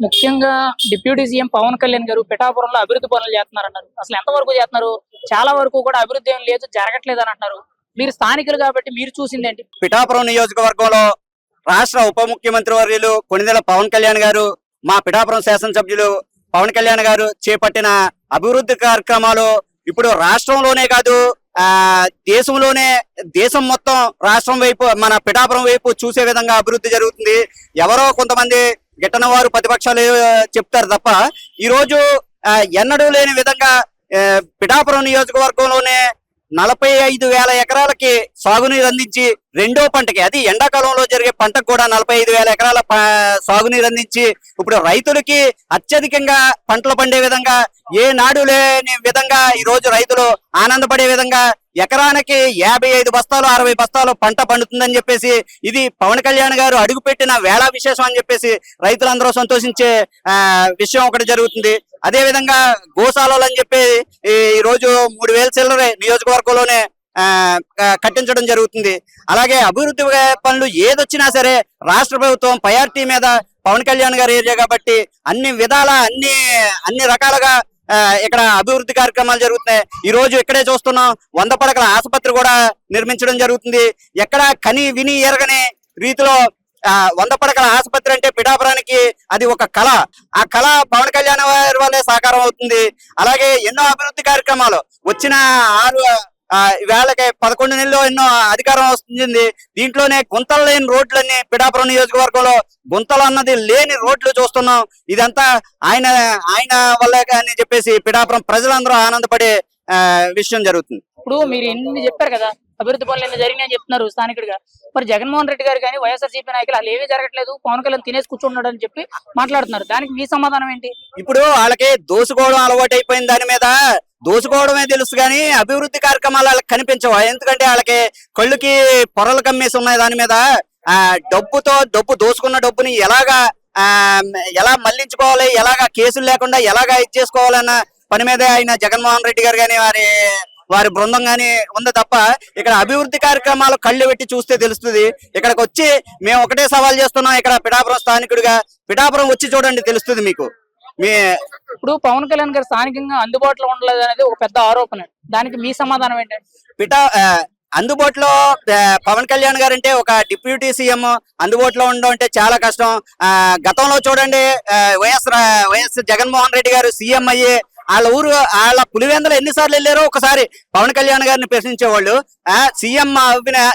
ముఖ్యంగా deputy CM Pawan Kalyan గారు పిఠాపురంలో అభివృద్ధి పనులు చేస్తున్నారన్నారు. అసలు ఎంతవరకు చేస్తున్నారు? చాలా వరకు కూడా అభివృద్ధి ఏం లేదు జరగట్లేదు అని అంటున్నారు. మీరు స్థానికులు కాబట్టి మీరు చూసిందేంటి పిఠాపురం నియోజకవర్గంలో రాష్ట్ర ఉప ముఖ్యమంత్రి వర్యులు కొణిదెల పవన్ కళ్యాణ్ గారు మా పిఠాపురం శాసనసభ్యులు పవన్ కళ్యాణ్ గారు చేపట్టిన అభివృద్ధి కార్యక్రమాలు ఇప్పుడు రాష్ట్రంలోనే కాదు ఆ దేశంలోనే దేశం మొత్తం రాష్ట్రం వైపు మన పిఠాపురం వైపు చూసే విధంగా అభివృద్ధి జరుగుతుంది. ఎవరో కొంతమంది గిట్టన వారు ప్రతిపక్షాలు చెప్తారు తప్ప ఈ రోజు ఎన్నడూ లేని విధంగా పిఠాపురం నియోజకవర్గంలోనే నలభై ఐదు వేల ఎకరాలకి సాగునీరు అందించి రెండో పంటకి అది ఎండాకాలంలో జరిగే పంటకు కూడా నలభై ఐదు వేల ఎకరాల ప- సాగునీరు అందించి ఇప్పుడు రైతులకి అత్యధికంగా పంటలు పండే విధంగా ఏ నాడు లేని విధంగా ఈ రోజు రైతులు ఆనందపడే విధంగా ఎకరానికి యాభై ఐదు బస్తాలు అరవై బస్తాలు పంట పండుతుందని చెప్పేసి ఇది పవన్ కళ్యాణ్ గారు అడుగుపెట్టిన వేళ విశేషం అని చెప్పేసి రైతులందరూ సంతోషించే విషయం ఒకటి జరుగుతుంది. అదే విధంగా గోశాలలు అని చెప్పి ఈ ఈ రోజు మూడు వేల చిల్లరే నియోజకవర్గంలోనే కట్టించడం జరుగుతుంది. అలాగే అభివృద్ధి పనులు ఏదొచ్చినా సరే రాష్ట్ర ప్రభుత్వం ప్రయారిటీ మీద పవన్ కళ్యాణ్ గారి ఏరియా కాబట్టి అన్ని విధాల అన్ని అన్ని రకాలుగా ఇక్కడ అభివృద్ధి కార్యక్రమాలు జరుగుతున్నాయి. ఈ రోజు ఇక్కడే చూస్తున్నాం. వంద పడకల ఆసుపత్రి కూడా నిర్మించడం జరుగుతుంది. ఎక్కడ కని విని ఎరగని రీతిలో ఆ, వంద పడకల ఆసుపత్రి అంటే పిఠాపురానికి అది ఒక కళ. ఆ కళ పవన్ కళ్యాణ్ వారి వల్లే సాకారం అవుతుంది. అలాగే ఎన్నో అభివృద్ధి కార్యక్రమాలు. వచ్చిన ఆరు వేళకి పదకొండు నెలల్లో ఎన్నో అధికారం వస్తుంది. దీంట్లోనే గుంతలు లేని రోడ్లన్నీ పిఠాపురం నియోజకవర్గంలో గుంతలు అన్నది లేని రోడ్లు చూస్తున్నాం. ఇదంతా ఆయన ఆయన వల్లే అని చెప్పేసి పిఠాపురం ప్రజలందరూ ఆనందపడే ఆ, విషయం జరుగుతుంది. ఇప్పుడు మీరు ఎన్ని చెప్పారు కదా అభివృద్ధి పనులు ఎన్ని జరిగినాయని చెప్తున్నారు స్థానికుడిగా. మరి జగన్మోహన్ రెడ్డి గారు కానీ వైఎస్ఆర్సీపీ నాయకులు అలా ఏమీ జరగట్లేదు పవన్ కళ్యాణ్ తినేసి కూర్చున్నాడు అని చెప్పి మాట్లాడుతున్నారు. దానికి మీ సమాధానం ఏంటి? ఇప్పుడు వాళ్ళకి దోసుకోవడం అలవాటు అయిపోయిన దాని మీద దోచుకోవడమే తెలుసు కానీ అభివృద్ధి కార్యక్రమాలు వాళ్ళకి కనిపించవు. ఎందుకంటే వాళ్ళకి కళ్ళుకి పొరలు కమ్మేసి ఉన్నాయి దాని మీద. ఆ డబ్బుతో డబ్బు దోచుకున్న డబ్బుని ఎలాగా ఆ ఎలా మళ్ళించుకోవాలి ఎలాగా కేసులు లేకుండా ఎలాగా ఇది చేసుకోవాలన్న పని మీద ఆయన జగన్మోహన్ రెడ్డి గారు కానీ వారి వారి బృందం కానీ ఉంది తప్ప ఇక్కడ అభివృద్ధి కార్యక్రమాలు కళ్ళు పెట్టి చూస్తే తెలుస్తుంది. ఇక్కడికి వచ్చి మేము ఒకటే సవాల్ చేస్తున్నాం. ఇక్కడ పిఠాపురం స్థానికుడిగా పిఠాపురం వచ్చి చూడండి తెలుస్తుంది మీకు. మీ ఇప్పుడు పవన్ కళ్యాణ్ గారు స్థానికంగా అందుబాటులో ఉండలేదు అనేది ఒక పెద్ద ఆరోపణ. దానికి మీ సమాధానం ఏంటంటే పిఠా ఆ, అందుబాటులో పవన్ కళ్యాణ్ గారు అంటే ఒక డిప్యూటీ సీఎం అందుబాటులో ఉండడం అంటే చాలా కష్టం. ఆ, గతంలో చూడండి వైఎస్ వైఎస్ జగన్మోహన్ రెడ్డి గారు సీఎం అయ్యి వాళ్ళ ఊరు వాళ్ళ పులివెందులు ఎన్నిసార్లు వెళ్ళారో ఒకసారి పవన్ కళ్యాణ్ గారిని ప్రశ్నించేవాళ్ళు. సీఎం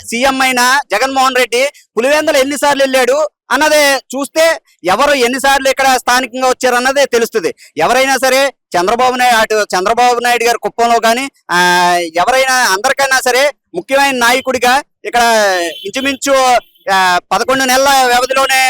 సీఎం అయిన జగన్మోహన్ రెడ్డి పులివెందులు ఎన్నిసార్లు వెళ్ళాడు? అన్నదే చూస్తే ఎవరు ఎన్నిసార్లు ఇక్కడ స్థానికంగా వచ్చారు అన్నదే తెలుస్తుంది. ఎవరైనా సరే చంద్రబాబు నాయుడు అటు చంద్రబాబు నాయుడు గారి కుప్పంలో కానీ ఎవరైనా అందరికైనా సరే ముఖ్యమైన నాయకుడిగా ఇక్కడ ఇంచుమించు పదకొండు నెలల వ్యవధిలోనే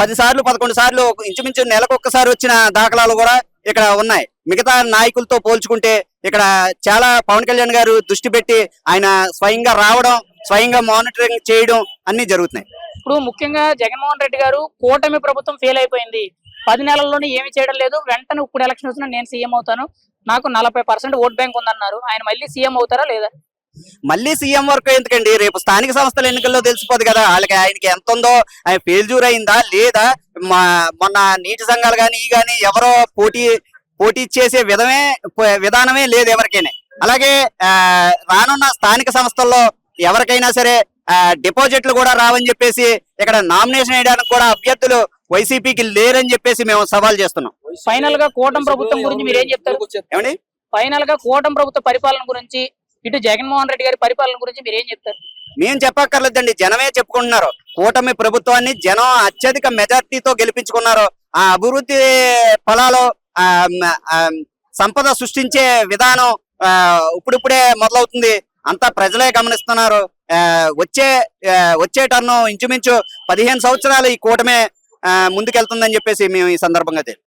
పది సార్లు పదకొండు సార్లు ఇంచుమించు నెలకు ఒక్కసారి వచ్చిన దాఖలాలు కూడా ఇక్కడ ఉన్నాయి. మిగతా నాయకులతో పోల్చుకుంటే ఇక్కడ చాలా పవన్ కళ్యాణ్ గారు దృష్టి పెట్టి ఆయన స్వయంగా రావడం స్వయంగా మానిటరింగ్ చేయడం అన్ని జరుగుతున్నాయి. ఇప్పుడు ముఖ్యంగా జగన్మోహన్ రెడ్డి గారు కూటమి ప్రభుత్వం ఫెయిల్ అయిపోయింది. పది నెలల్లోనే ఏమి చేయడం లేదు. వెంటనే ఇప్పుడు ఎలక్షన్ వచ్చినా నేను సీఎం అవుతాను. నాకు నలభై పర్సెంట్ ఓట్ బ్యాంక్ ఉందన్నారు. ఆయన మళ్ళీ సీఎం అవుతారా లేదా? మళ్ళీ సీఎం వరకు ఎందుకండి? రేపు స్థానిక సంస్థల ఎన్నికల్లో తెలిసిపోదు కదా. వాళ్ళకి ఆయనకి ఎంత ఉందో ఆయన ఫెయిల్యూర్ అయిందా లేదా? మా మొన్న నీటి సంఘాలు కానీ ఈ కానీ ఎవరో పోటీ పోటీ చేసే విధమే విధానమే లేదు ఎవరికైనా. అలాగే ఆ, రానున్న స్థానిక సంస్థల్లో ఎవరికైనా సరే డిపాజిట్లు కూడా రావని చెప్పేసి ఇక్కడ నామినేషన్ వేయడానికి కూడా అభ్యర్థులు వైసీపీకి లేరని చెప్పేసి మేము సవాల్ చేస్తున్నాం. ఫైనల్గా కూటమి ప్రభుత్వం గురించి మీరు ఏం చెప్తారు ఏమండి? ఫైనల్గా కూటమి ప్రభుత్వ పరిపాలన గురించి ఇటు జగన్మోహన్ రెడ్డి గారి పరిపాలన గురించి మీరు ఏం చెప్తారు? మేము చెప్పక్కర్లేదండి జనమే చెప్పుకుంటున్నారు. కూటమి ప్రభుత్వాన్ని జనం అత్యధిక మెజార్టీతో గెలిపించుకున్నారు. ఆ అభివృద్ధి ఫలాలు సంపద సృష్టించే విధానం ఆ, ఇప్పుడిప్పుడే మొదలవుతుంది. అంతా ప్రజలే గమనిస్తున్నారు. వచ్చే ఆ, వచ్చే టర్ను ఇంచుమించు పదిహేను సంవత్సరాలు ఈ కూటమే ఆ, ముందుకెళ్తుందని చెప్పేసి మేము ఈ సందర్భంగా తెలియదు